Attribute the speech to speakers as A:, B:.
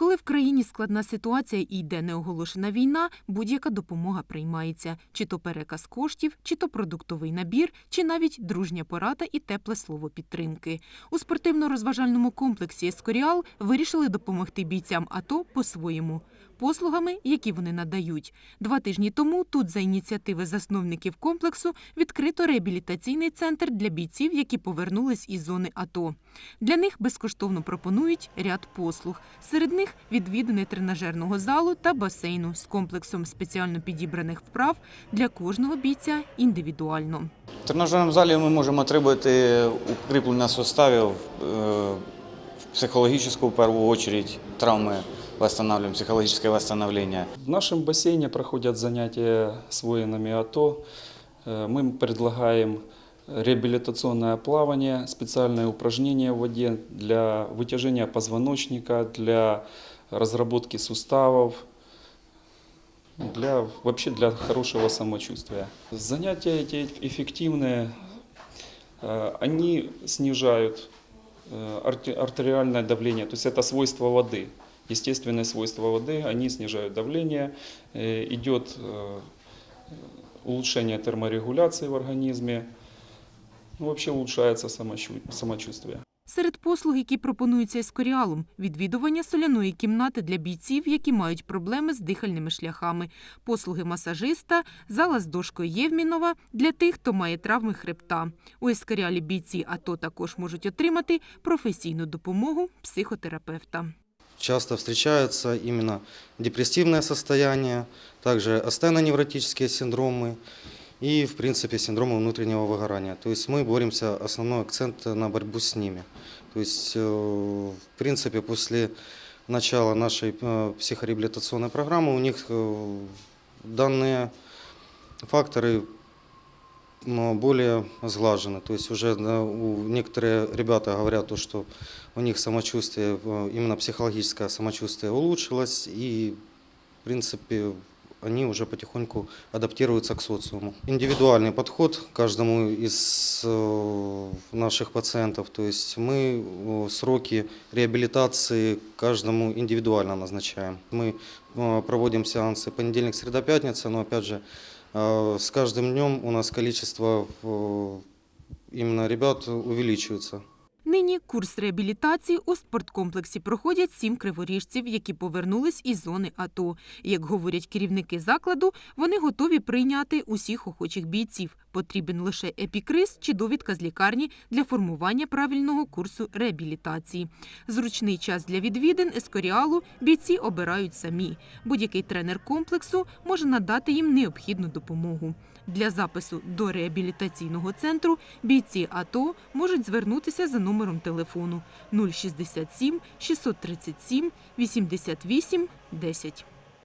A: Коли в країні складна ситуація і йде неоголошена війна, будь-яка допомога приймається: чи то переказ коштів, чи то продуктовий набір, чи навіть дружня порада і тепле слово підтримки. У спортивно-розважальному комплексі Ескоріал вирішили допомогти бійцям АТО по-своєму. Послугами, які вони надають. Два тижні тому тут за ініціативи засновників комплексу відкрито реабілітаційний центр для бійців, які повернулись із зони АТО. Для них безкоштовно пропонують ряд послуг. Серед них відвідини тренажерного залу та басейну з комплексом спеціально підібраних вправ для кожного бійця індивідуально.
B: В тренажерному залі ми можемо отримати укріплення суставів, е, психологічну в першу чергу, травми восстанавливаем, психологическое восстановление.
C: В нашем бассейне проходят занятия с воинами АТО. Э, Мы предлагаем реабилитационное плавание, специальные упражнения в воде для вытяжения позвоночника, для разработки суставов, для, вообще для хорошего самочувствия. Занятия эти эффективные, э, они снижают э, арте- артериальное давление, то есть это свойство воды, естественные свойства воды, они снижают давление, э, идет э, улучшение терморегуляции в организме, ну, вообще улучшается самочу- самочувствие.
A: Серед послуг, які пропонуються ескоріалом, відвідування соляної кімнати для бійців, які мають проблеми з дихальними шляхами, послуги масажиста, зала з дошкою Євмінова для тих, хто має травми хребта. У ескоріалі бійці АТО також можуть отримати професійну допомогу психотерапевта.
D: Часто встречаются именно депрессивное состояние, также астеноневротические синдромы и, в принципе, синдромы внутреннего выгорания. То есть мы боремся, основной акцент на борьбу с ними. То есть, э, в принципе, после начала нашей э, психореабилитационной программы у них э, данные факторы но более сглажены. То есть уже да, у, некоторые ребята говорят, то, что у них самочувствие, э, именно психологическое самочувствие улучшилось, и, в принципе, они уже потихоньку адаптируются к социуму. Индивидуальный подход к каждому из э, наших пациентов, то есть мы э, сроки реабилитации каждому индивидуально назначаем. Мы э, проводим сеансы понедельник, среда, пятница, но опять же э, с каждым днем у нас количество э, именно ребят увеличивается.
A: Нині курс реабілітації у спорткомплексі проходять сім криворіжців, які повернулись із зони АТО. Як говорять керівники закладу, вони готові прийняти усіх охочих бійців. Потрібен лише епікриз чи довідка з лікарні для формування правильного курсу реабілітації. Зручний час для відвідин ескоріалу бійці обирають самі. Будь-який тренер комплексу може надати їм необхідну допомогу. Для запису до реабілітаційного центру бійці АТО можуть звернутися за номером телефону 067 637 88 10.